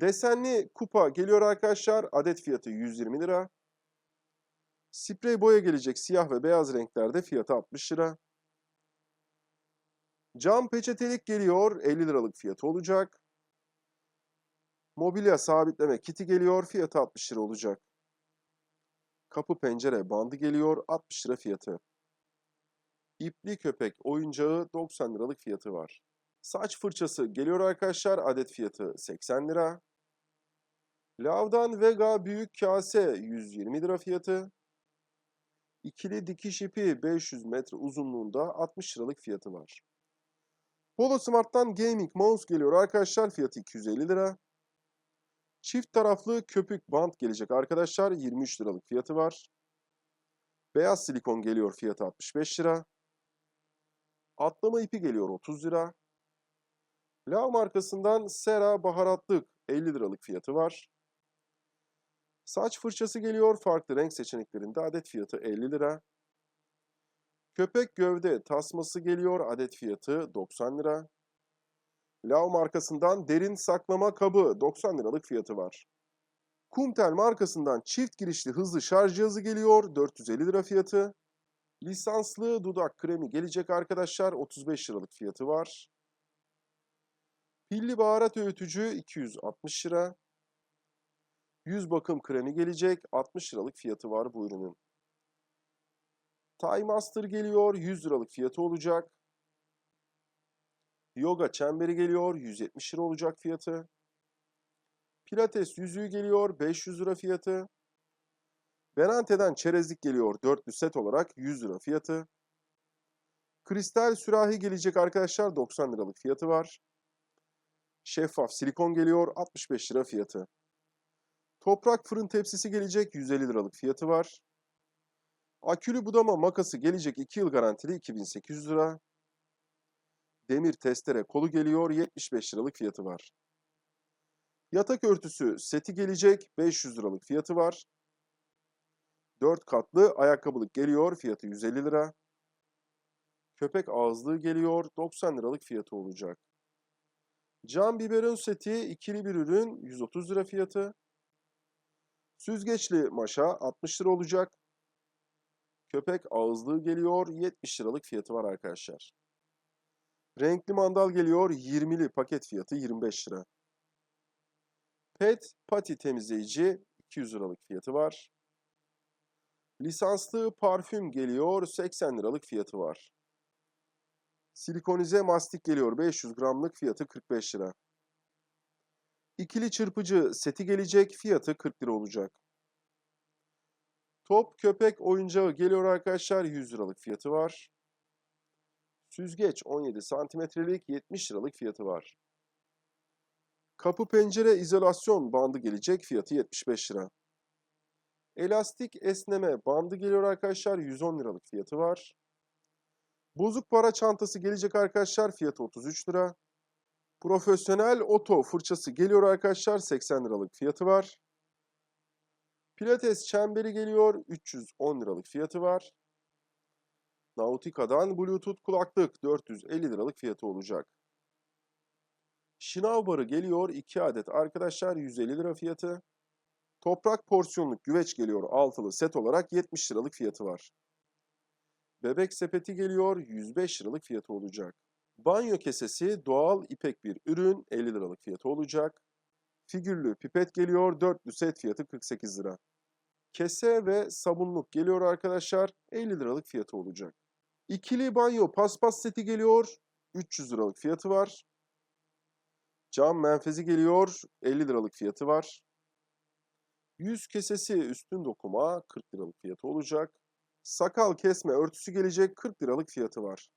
Desenli kupa geliyor arkadaşlar. Adet fiyatı 120 lira. Sprey boya gelecek siyah ve beyaz renklerde fiyatı 60 lira. Cam peçetelik geliyor 50 liralık fiyatı olacak. Mobilya sabitleme kiti geliyor fiyatı 60 lira olacak. Kapı pencere bandı geliyor 60 lira fiyatı. İpli köpek oyuncağı 90 liralık fiyatı var. Saç fırçası geliyor arkadaşlar adet fiyatı 80 lira. Lavdan Vega büyük kase 120 lira fiyatı. İkili dikiş ipi 500 metre uzunluğunda 60 liralık fiyatı var. Polo Smart'tan gaming mouse geliyor arkadaşlar fiyatı 250 lira. Çift taraflı köpük bant gelecek arkadaşlar 23 liralık fiyatı var. Beyaz silikon geliyor fiyatı 65 lira. Atlama ipi geliyor 30 lira. Lav markasından Sera baharatlık 50 liralık fiyatı var. Saç fırçası geliyor farklı renk seçeneklerinde adet fiyatı 50 lira. Köpek gövde tasması geliyor adet fiyatı 90 lira. Lav markasından derin saklama kabı 90 liralık fiyatı var. Kumtel markasından çift girişli hızlı şarj cihazı geliyor 450 lira fiyatı. Lisanslı dudak kremi gelecek arkadaşlar 35 liralık fiyatı var. Pilli baharat öğütücü 260 lira. Yüz bakım kremi gelecek 60 liralık fiyatı var bu ürünün. Thai Master geliyor 100 liralık fiyatı olacak. Yoga çemberi geliyor 170 lira olacak fiyatı. Pilates yüzüğü geliyor 500 lira fiyatı. Benante'den çerezlik geliyor dörtlü set olarak 100 lira fiyatı. Kristal sürahi gelecek arkadaşlar 90 liralık fiyatı var. Şeffaf silikon geliyor 65 lira fiyatı. Toprak fırın tepsisi gelecek 150 liralık fiyatı var. Akülü budama makası gelecek 2 yıl garantili 2800 lira. Demir testere kolu geliyor 75 liralık fiyatı var. Yatak örtüsü seti gelecek 500 liralık fiyatı var. 4 katlı ayakkabılık geliyor fiyatı 150 lira. Köpek ağızlığı geliyor 90 liralık fiyatı olacak. Cam biberon seti ikili bir ürün 130 lira fiyatı. Süzgeçli maşa 60 lira olacak. Köpek ağızlığı geliyor 70 liralık fiyatı var arkadaşlar. Renkli mandal geliyor 20'li paket fiyatı 25 lira. Pet pati temizleyici 200 liralık fiyatı var. Lisanslı parfüm geliyor 80 liralık fiyatı var. Silikonize mastik geliyor 500 gramlık fiyatı 45 lira. İkili çırpıcı seti gelecek fiyatı 40 lira olacak. Top köpek oyuncağı geliyor arkadaşlar 100 liralık fiyatı var. Süzgeç 17 santimetrelik 70 liralık fiyatı var. Kapı pencere izolasyon bandı gelecek fiyatı 75 lira. Elastik esneme bandı geliyor arkadaşlar 110 liralık fiyatı var. Bozuk para çantası gelecek arkadaşlar fiyatı 33 lira. Profesyonel oto fırçası geliyor arkadaşlar 80 liralık fiyatı var. Pilates çemberi geliyor 310 liralık fiyatı var. Nautica'dan Bluetooth kulaklık 450 liralık fiyatı olacak. Şınav geliyor 2 adet arkadaşlar 150 lira fiyatı. Toprak porsiyonluk güveç geliyor altılı set olarak 70 liralık fiyatı var. Bebek sepeti geliyor 105 liralık fiyatı olacak. Banyo kesesi doğal ipek bir ürün 50 liralık fiyatı olacak. Figürlü pipet geliyor dörtlü set fiyatı 48 lira. Kese ve sabunluk geliyor arkadaşlar 50 liralık fiyatı olacak. İkili banyo paspas seti geliyor 300 liralık fiyatı var. Cam menfezi geliyor 50 liralık fiyatı var. Yüz kesesi üstün dokuma 40 liralık fiyatı olacak. Sakal kesme örtüsü gelecek 40 liralık fiyatı var.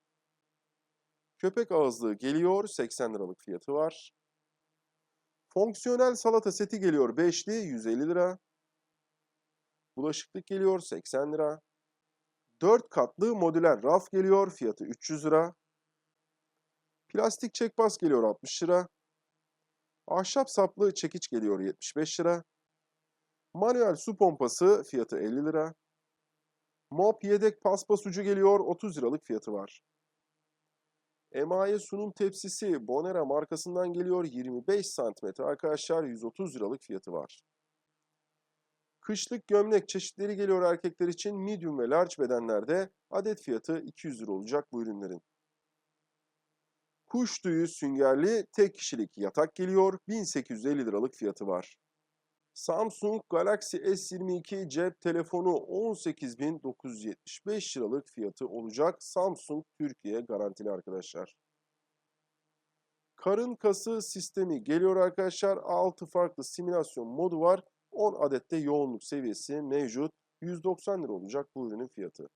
Köpek ağızlığı geliyor 80 liralık fiyatı var. Fonksiyonel salata seti geliyor 5'li 150 lira. Bulaşıklık geliyor 80 lira. 4 katlı modüler raf geliyor fiyatı 300 lira. Plastik çekbas geliyor 60 lira. Ahşap saplı çekiç geliyor 75 lira. Manuel su pompası fiyatı 50 lira. Mop yedek paspas ucu geliyor 30 liralık fiyatı var. Emaye sunum tepsisi Bonera markasından geliyor 25 cm arkadaşlar 130 liralık fiyatı var. Kışlık gömlek çeşitleri geliyor erkekler için medium ve large bedenlerde adet fiyatı 200 lira olacak bu ürünlerin. Kuş tüyü süngerli tek kişilik yatak geliyor 1850 liralık fiyatı var. Samsung Galaxy S22 cep telefonu 18.975 liralık fiyatı olacak. Samsung Türkiye garantili arkadaşlar. Karın kası sistemi geliyor arkadaşlar. 6 farklı simülasyon modu var. 10 adette yoğunluk seviyesi mevcut. 190 lira olacak bu ürünün fiyatı.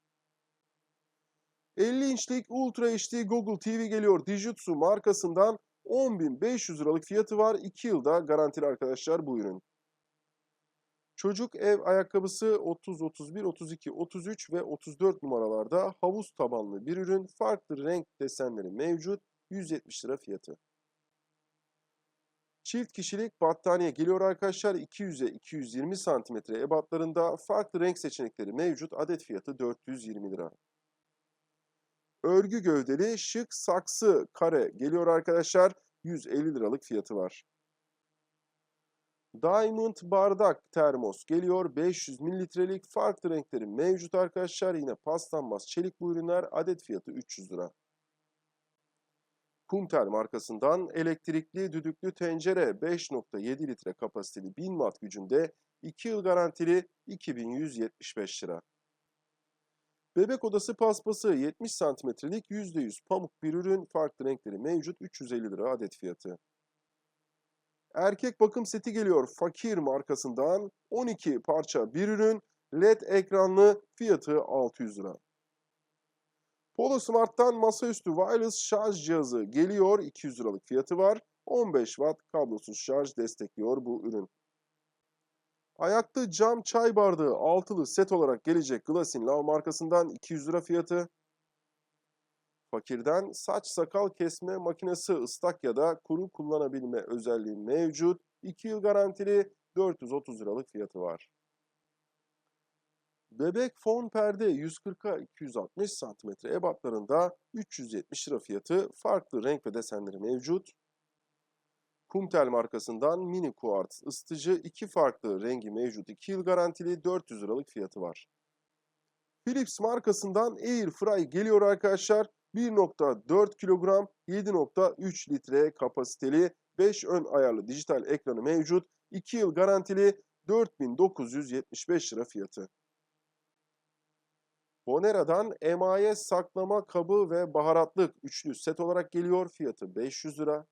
50 inçlik Ultra HD Google TV geliyor. Dijitsu markasından 10.500 liralık fiyatı var. 2 yılda garantili arkadaşlar bu ürün. Çocuk ev ayakkabısı 30, 31, 32, 33 ve 34 numaralarda havuz tabanlı bir ürün. Farklı renk desenleri mevcut. 170 lira fiyatı. Çift kişilik battaniye geliyor arkadaşlar. 200'e 220 santimetre ebatlarında farklı renk seçenekleri mevcut. Adet fiyatı 420 lira. Örgü gövdeli şık saksı kare geliyor arkadaşlar. 150 liralık fiyatı var. Diamond bardak termos geliyor. 500 mililitrelik farklı renkleri mevcut arkadaşlar. Yine paslanmaz çelik bu ürünler. Adet fiyatı 300 lira. Kumtel markasından elektrikli düdüklü tencere 5.7 litre kapasiteli 1000 watt gücünde 2 yıl garantili 2175 lira. Bebek odası paspası 70 santimetrelik %100 pamuk bir ürün. Farklı renkleri mevcut 350 lira adet fiyatı. Erkek bakım seti geliyor Fakir markasından 12 parça bir ürün LED ekranlı fiyatı 600 lira. Polo Smart'tan masaüstü wireless şarj cihazı geliyor 200 liralık fiyatı var. 15 watt kablosuz şarj destekliyor bu ürün. Ayaklı cam çay bardağı altılı set olarak gelecek Glassin Lav markasından 200 lira fiyatı. Fakirden saç sakal kesme makinesi ıslak ya da kuru kullanabilme özelliği mevcut. 2 yıl garantili 430 liralık fiyatı var. Bebek fon perde 140'a 260 cm ebatlarında 370 lira fiyatı. Farklı renk ve desenleri mevcut. Kumtel markasından mini kuartz ısıtıcı iki farklı rengi mevcut 2 yıl garantili 400 liralık fiyatı var. Philips markasından Air Fry geliyor arkadaşlar. 1.4 kilogram 7.3 litre kapasiteli 5 ön ayarlı dijital ekranı mevcut. 2 yıl garantili 4975 lira fiyatı. Bonera'dan emaye saklama kabı ve baharatlık üçlü set olarak geliyor. Fiyatı 500 lira.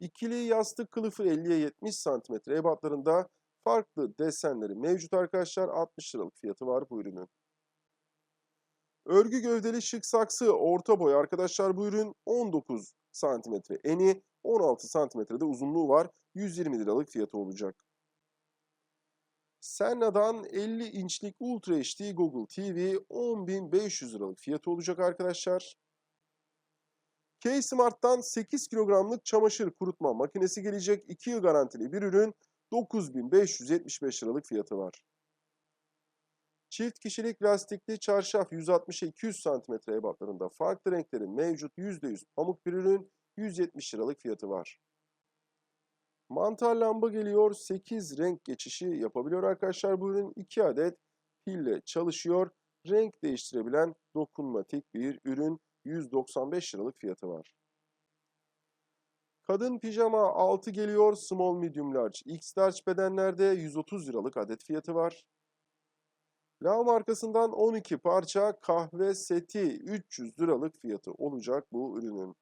İkili yastık kılıfı 50'ye 70 cm ebatlarında farklı desenleri mevcut arkadaşlar. 60 liralık fiyatı var bu ürünün. Örgü gövdeli şık saksı orta boy arkadaşlar bu ürün 19 cm eni 16 cm'de uzunluğu var. 120 liralık fiyatı olacak. Senna'dan 50 inçlik Ultra HD Google TV 10.500 liralık fiyatı olacak arkadaşlar. K-Smart'tan 8 kilogramlık çamaşır kurutma makinesi gelecek. 2 yıl garantili bir ürün 9575 liralık fiyatı var. Çift kişilik lastikli çarşaf 160'a 200 cm ebatlarında farklı renkleri mevcut %100 pamuk bir ürün 170 liralık fiyatı var. Mantar lamba geliyor 8 renk geçişi yapabiliyor arkadaşlar bu ürün 2 adet pille çalışıyor. Renk değiştirebilen dokunmatik bir ürün 195 liralık fiyatı var. Kadın pijama 6 geliyor small medium large x large bedenlerde 130 liralık adet fiyatı var. La markasından 12 parça kahve seti 300 liralık fiyatı olacak bu ürünün.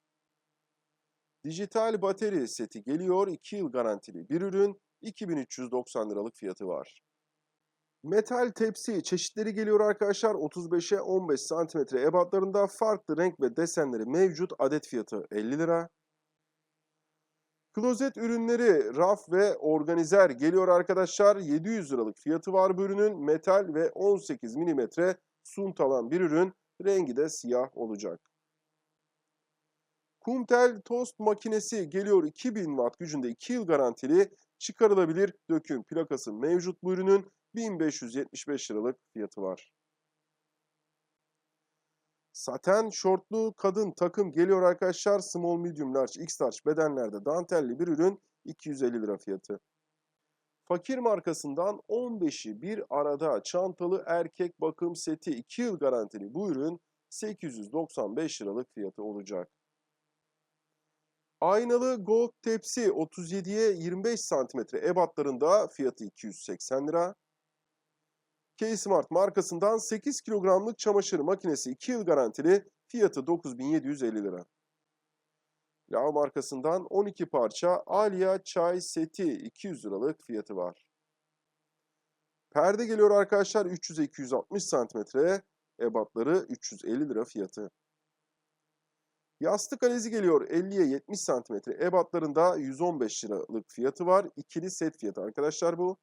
Dijital bateri seti geliyor 2 yıl garantili bir ürün 2390 liralık fiyatı var. Metal tepsi çeşitleri geliyor arkadaşlar 35'e 15 cm ebatlarında farklı renk ve desenleri mevcut adet fiyatı 50 lira. Klozet ürünleri raf ve organizer geliyor arkadaşlar. 700 liralık fiyatı var bu ürünün. Metal ve 18 mm suntalan bir ürün. Rengi de siyah olacak. Kumtel tost makinesi geliyor 2000 watt gücünde 2 yıl garantili. Çıkarılabilir döküm plakası mevcut bu ürünün. 1575 liralık fiyatı var. Saten şortlu kadın takım geliyor arkadaşlar. Small, medium, large, x large bedenlerde dantelli bir ürün 250 lira fiyatı. Fakir markasından 15'i bir arada çantalı erkek bakım seti 2 yıl garantili bu ürün 895 liralık fiyatı olacak. Aynalı gold tepsi 37'ye 25 cm ebatlarında fiyatı 280 lira. K-Smart markasından 8 kilogramlık çamaşır makinesi 2 yıl garantili fiyatı 9750 lira. Lav markasından 12 parça Alia çay seti 200 liralık fiyatı var. Perde geliyor arkadaşlar 300'e 260 cm, ebatları 350 lira fiyatı. Yastık alezi geliyor 50'ye 70 cm, ebatlarında 115 liralık fiyatı var. İkili set fiyatı arkadaşlar bu.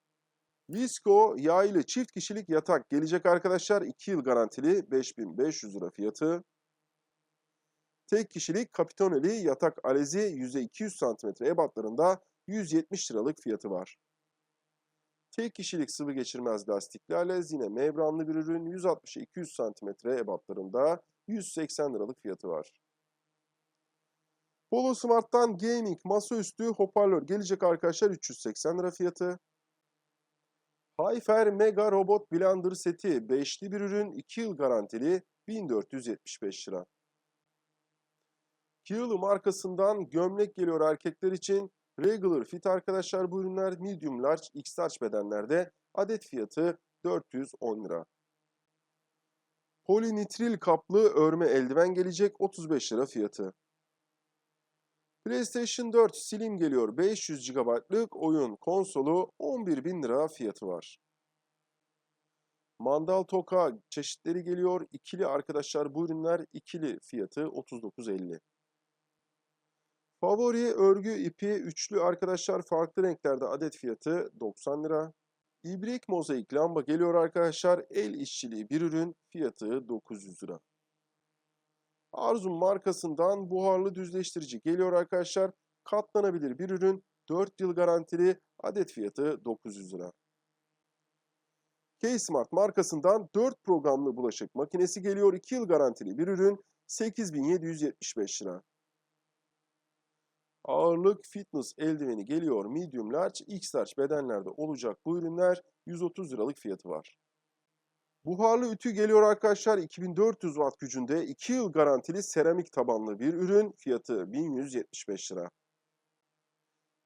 Visco yaylı çift kişilik yatak gelecek arkadaşlar. 2 yıl garantili 5500 lira fiyatı. Tek kişilik kapitoneli yatak alezi yüze 200 cm ebatlarında 170 liralık fiyatı var. Tek kişilik sıvı geçirmez lastikli alez yine membranlı bir ürün 160-200 cm ebatlarında 180 liralık fiyatı var. Polo Smart'tan gaming masaüstü hoparlör gelecek arkadaşlar 380 lira fiyatı. Hyfer Mega Robot Blender seti 5'li bir ürün 2 yıl garantili 1475 lira. Kiyalı markasından gömlek geliyor erkekler için. Regular fit arkadaşlar bu ürünler medium large x large bedenlerde adet fiyatı 410 lira. Polinitril kaplı örme eldiven gelecek 35 lira fiyatı. PlayStation 4 Slim geliyor 500 GB'lık oyun konsolu 11.000 lira fiyatı var. Mandal toka çeşitleri geliyor. ikili arkadaşlar bu ürünler ikili fiyatı 39.50. Favori örgü ipi üçlü arkadaşlar farklı renklerde adet fiyatı 90 lira. İbrik mozaik lamba geliyor arkadaşlar. El işçiliği bir ürün fiyatı 900 lira. Arzum markasından buharlı düzleştirici geliyor arkadaşlar. Katlanabilir bir ürün 4 yıl garantili adet fiyatı 900 lira. K-Smart markasından 4 programlı bulaşık makinesi geliyor. 2 yıl garantili bir ürün 8775 lira. Ağırlık fitness eldiveni geliyor medium large, x large bedenlerde olacak bu ürünler 130 liralık fiyatı var. Buharlı ütü geliyor arkadaşlar 2400 watt gücünde 2 yıl garantili seramik tabanlı bir ürün fiyatı 1175 lira.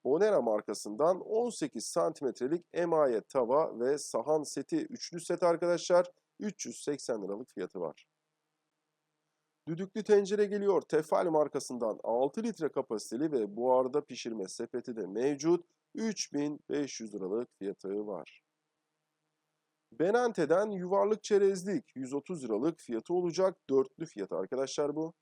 Bonera markasından 18 santimetrelik emaye tava ve sahan seti üçlü set arkadaşlar 380 liralık fiyatı var. Düdüklü tencere geliyor. Tefal markasından 6 litre kapasiteli ve buharda pişirme sepeti de mevcut. 3500 liralık fiyatı var. Benante'den yuvarlık çerezlik 130 liralık fiyatı olacak. Dörtlü fiyatı arkadaşlar bu.